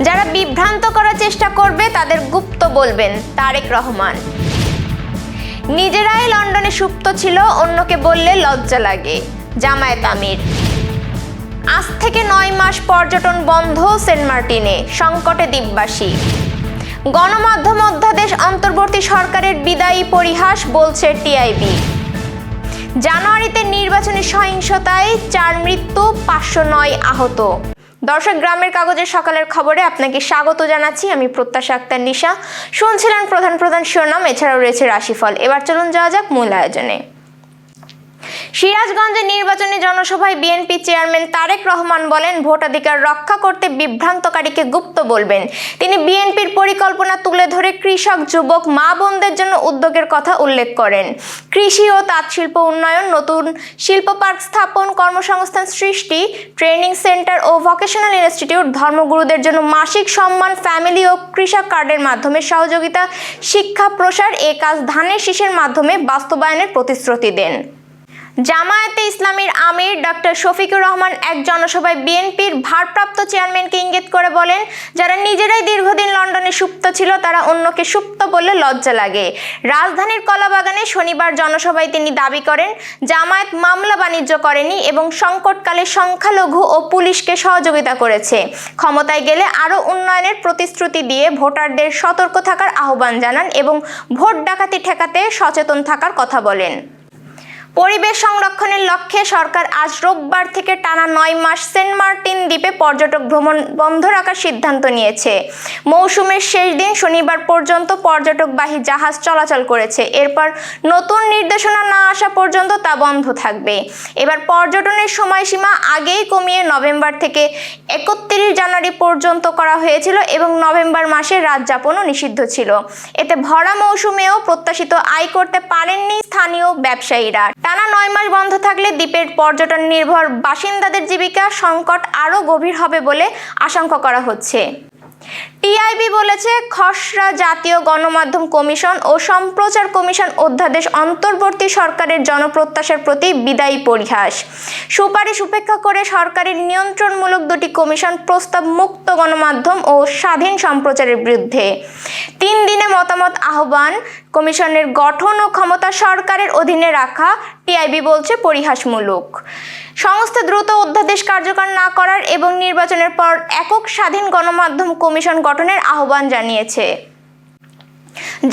যারা বিভ্রান্ত করার চেষ্টা করবে, তাদের গুপ্ত বলবেন, তারেক রহমান। নিজেরাই লন্ডনে সুপ্ত ছিল, অন্যকে বললে লজ্জা লাগে। জামায়াত আমির। আজ থেকে নয় মাস পর্যটন বন্ধ সেন্ট মার্টিনে, সংকটে দ্বীপবাসী। গণমাধ্যম অধ্যাদেশ অন্তর্বর্তী সরকারের বিদায়ী পরিহাস বলছে টিআইবি। জানুয়ারিতে নির্বাচনী সহিংসতায় চার মৃত্যু, পাঁচশো নয় আহত। দর্শক, গ্রামের কাগজের সকালের খবরে আপনাকে স্বাগত জানাচ্ছি। আমি প্রত্যাশা আক্তার নিশা। শুনছিলেন প্রধান প্রধান শিরোনাম, এছাড়াও রয়েছে রাশিফল। এবার চলুন যাওয়া যাক মূল আয়োজনে। সিরাজগঞ্জে নির্বাচনী জনসভায় বিএনপি চেয়ারম্যান তারেক রহমান বলেন, ভোটাধিকার রক্ষা করতে বিভ্রান্তকারীকে গুপ্ত বলবেন। তিনি বিএনপির পরিকল্পনা তুলে ধরে কৃষক, যুবক, মা বোনদের জন্য উদ্যোগের কথা উল্লেখ করেন। কৃষি ও তাঁত শিল্প উন্নয়ন, নতুন শিল্প পার্ক স্থাপন, কর্মসংস্থান সৃষ্টি, ট্রেনিং সেন্টার ও ভোকেশনাল ইনস্টিটিউট ধর্মগুরুদের জন্য মাসিক সম্মান, ফ্যামিলি ও কৃষক কার্ডের মাধ্যমে সহযোগিতা, শিক্ষা প্রসার, এ কাজ ধানের শীষের মাধ্যমে বাস্তবায়নের প্রতিশ্রুতি দেন। জামায়াতে ইসলামীর আমির ডক্টর শফিকুর রহমান এক জনসভায় বিএনপির ভারপ্রাপ্ত চেয়ারম্যানকে ইঙ্গিত করে বলেন, যারা নিজেরাই দীর্ঘদিন লন্ডনে সুপ্ত ছিল, তারা অন্যকে সুপ্ত বললে লজ্জা লাগে। রাজধানীর কলাবাগানে শনিবার জনসভায় তিনি দাবি করেন, জামায়াত মামলা বাণিজ্য করেনি এবং সংকটকালে সংখ্যালঘু ও পুলিশকে সহযোগিতা করেছে। ক্ষমতায় গেলে আরও উন্নয়নের প্রতিশ্রুতি দিয়ে ভোটারদের সতর্ক থাকার আহ্বান জানান এবং ভোট ডাকাতি ঠেকাতে সচেতন থাকার কথা বলেন। পরিবেশ সংরক্ষণের লক্ষ্যে সরকার আজ রোববার থেকে টানা নয় মাস সেন্ট মার্টিন দ্বীপে পর্যটক ভ্রমণ বন্ধ রাখার সিদ্ধান্ত নিয়েছে। মৌসুমের শেষ দিন শনিবার পর্যন্ত পর্যটকবাহী জাহাজ চলাচল করেছে। এরপর নতুন নির্দেশনা না আসা পর্যন্ত তা বন্ধ থাকবে। এবার পর্যটনের সময়সীমা আগেই কমিয়ে নভেম্বর থেকে একত্রিশ জানুয়ারি পর্যন্ত করা হয়েছিল এবং নভেম্বর মাসে রাত যাপনও নিষিদ্ধ ছিল। এতে ভরা মৌসুমেও প্রত্যাশিত আয় করতে পারেননি স্থানীয় ব্যবসায়ীরা। টানা নয় মাস বন্ধ থাকলে দ্বীপের পর্যটন নির্ভর বাসিন্দাদের জীবিকা সংকট আরও গভীর হবে বলে আশঙ্কা করা হচ্ছে। টিআইবি বলেছে, খসড়া জাতীয় গণমাধ্যম কমিশন ও সম্প্রচার কমিশন অধ্যাদেশ অন্তর্বর্তী সরকারের জনপ্রত্যাশার প্রতি বিদায়ী পরিহাস। সুপারিশ উপেক্ষা করে সরকারের নিয়ন্ত্রণমূলক দুটি কমিশন প্রস্তাব মুক্ত গণমাধ্যম ও স্বাধীন সম্প্রচারের বিরুদ্ধে। তিন দিনে মতামত আহ্বান, কমিশনের গঠন ও ক্ষমতা সরকারের অধীনে রাখা টিআইবি বলছে, পরিহাসমূলক। সংস্থা দ্রুত অধ্যাদেশ কার্যকর না করার এবং নির্বাচনের পর একক স্বাধীন গণমাধ্যম কমিশন গঠনের আহ্বান জানিয়েছে।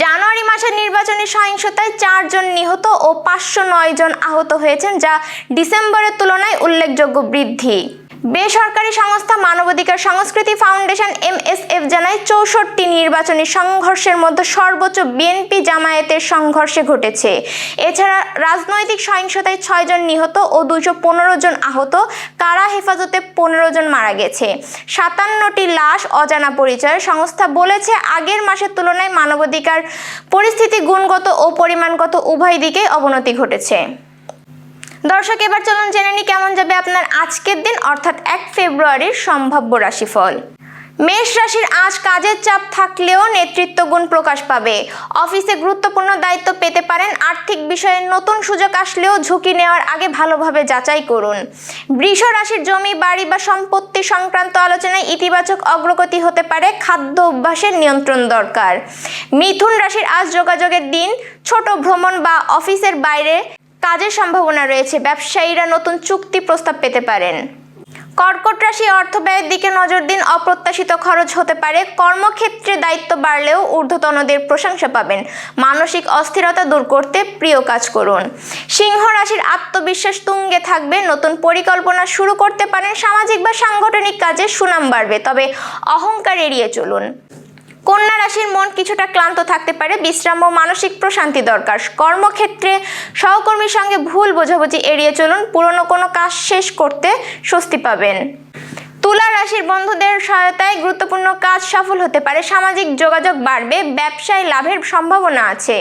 জানুয়ারি মাসের নির্বাচনী সহিংসতায় চারজন নিহত ও পাঁচশো নয় জন আহত হয়েছেন, যা ডিসেম্বরের তুলনায় উল্লেখযোগ্য বৃদ্ধি। বেসরকারি সংস্থা মানবাধিকার সংস্কৃতি ফাউন্ডেশন এমএসএফ জানায় চৌষট্টি নির্বাচনী সংঘর্ষের মধ্যে সর্বোচ্চ বিএনপি জামায়াতের সংঘর্ষে ঘটেছে। এছাড়া রাজনৈতিক সহিংসতায় ছয়জন নিহত ও দুশো পনেরো জন আহত, কারা হেফাজতে পনেরো জন মারা গেছে। সাতান্নটি লাশ অজানা পরিচয়। সংস্থা বলেছে, আগের মাসের তুলনায় মানবাধিকার পরিস্থিতি গুণগত ও পরিমাণগত উভয় দিকেই অবনতি ঘটেছে। দর্শক, এবার চলুন জেনে নিই কেমন যাবে আপনার আজকের দিন, অর্থাৎ এক ফেব্রুয়ারির সম্ভাব্য রাশিফল। মেষ রাশির আজ কাজের চাপ থাকলেও নেতৃত্ব গুণ প্রকাশ পাবে। অফিসে গুরুত্বপূর্ণ দায়িত্ব পেতে পারেন, আর্থিক বিষয়ে নতুন সুযোগ আসলেও ঝুঁকি নেওয়ার আগে ভালোভাবে যাচাই করুন। বৃষ রাশির জমি, বাড়ি বা সম্পত্তি সংক্রান্ত আলোচনায় ইতিবাচক অগ্রগতি হতে পারে, খাদ্য অভ্যাসের নিয়ন্ত্রণ দরকার। মিথুন রাশির আজ যোগাযোগের দিন, ছোট ভ্রমণ বা অফিসের বাইরে কাজের সম্ভাবনা রয়েছে, ব্যবসায়ীরা নতুন চুক্তি প্রস্তাব পেতে পারেন। কর্কট রাশি অর্থ ব্যয়ের দিকে নজর দিন, অপ্রত্যাশিত খরচ হতে পারে। কর্মক্ষেত্রে দায়িত্ব বাড়লেও ঊর্ধ্বতনদের প্রশংসা পাবেন। মানসিক অস্থিরতা দূর করতে প্রিয় কাজ করুন। সিংহ রাশির আত্মবিশ্বাস তুঙ্গে থাকবে, নতুন পরিকল্পনা শুরু করতে পারেন, সামাজিক বা সাংগঠনিক কাজে সুনাম বাড়বে, তবে অহংকার এড়িয়ে চলুন। কন্যা রাশির মন কিছুটা ক্লান্ত থাকতে পারে, বিশ্রাম ও মানসিক প্রশান্তি দরকার। কর্মক্ষেত্রে সহকর্মীর সঙ্গে ভুল বোঝাবুঝি এড়িয়ে চলুন, পুরনো কোনো কাজ শেষ করতে স্বস্তি পাবেন। তুলা রাশির বন্ধুদের সহায়তায় গুরুত্বপূর্ণ কাজ সফল হতে পারে, সামাজিক যোগাযোগ বাড়বে, ব্যবসায় লাভের সম্ভাবনা আছে।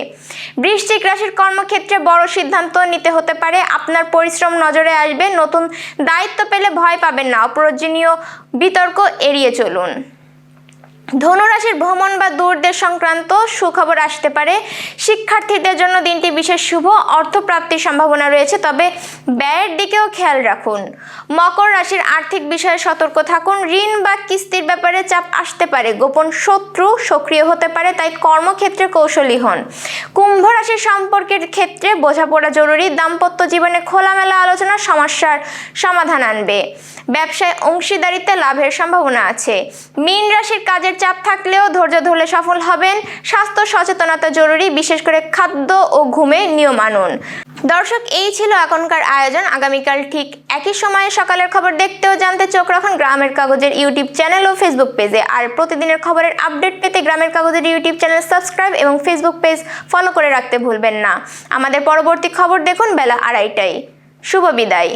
বৃশ্চিক রাশির কর্মক্ষেত্রে বড় সিদ্ধান্ত নিতে হতে পারে, আপনার পরিশ্রম নজরে আসবে, নতুন দায়িত্ব পেলে ভয় পাবেন না, অপ্রয়োজনীয় বিতর্ক এড়িয়ে চলুন। ধনুরাশির ভ্রমণ বা দূরদেশ সংক্রান্ত সুখবর আসতে পারে। শিক্ষার্থীদের জন্য দিনটি বিশেষ শুভ। অর্থপ্রাপ্তির সম্ভাবনা রয়েছে, তবে ব্যয়ের দিকেও খেয়াল রাখুন। মকর রাশির আর্থিক বিষয়ে সতর্ক থাকুন। ঋণ বা কিস্তির ব্যাপারে চাপ আসতে পারে। গোপন শত্রু সক্রিয় হতে পারে, তাই কর্মক্ষেত্রে কৌশলী হন। কুম্ভ রাশির সম্পর্কের ক্ষেত্রে বোঝাপড়া জরুরি। দাম্পত্য জীবনে খোলামেলা আলোচনা সমস্যার সমাধান আনবে। ব্যবসায় অংশীদারিত্বে লাভের সম্ভাবনা আছে। মীন রাশির কাজের চাপ থাকলেও ধৈর্য ধরলে সফল হবেন। স্বাস্থ্য সচেতনতা জরুরি, বিশেষ করে খাদ্য ও ঘুমে নিয়ম আনুন। দর্শক, এই ছিল এখনকার আয়োজন। আগামীকাল ঠিক একই সময়ে সকালের খবর দেখতেও জানতে চোখ রাখুন গ্রামের কাগজের ইউটিউব চ্যানেল ও ফেসবুক পেজে। আর প্রতিদিনের খবরের আপডেট পেতে গ্রামের কাগজের ইউটিউব চ্যানেল সাবস্ক্রাইব এবং ফেসবুক পেজ ফলো করে রাখতে ভুলবেন না। আমাদের পরবর্তী খবর দেখুন বেলা আড়াইটায়। শুভ বিদায়।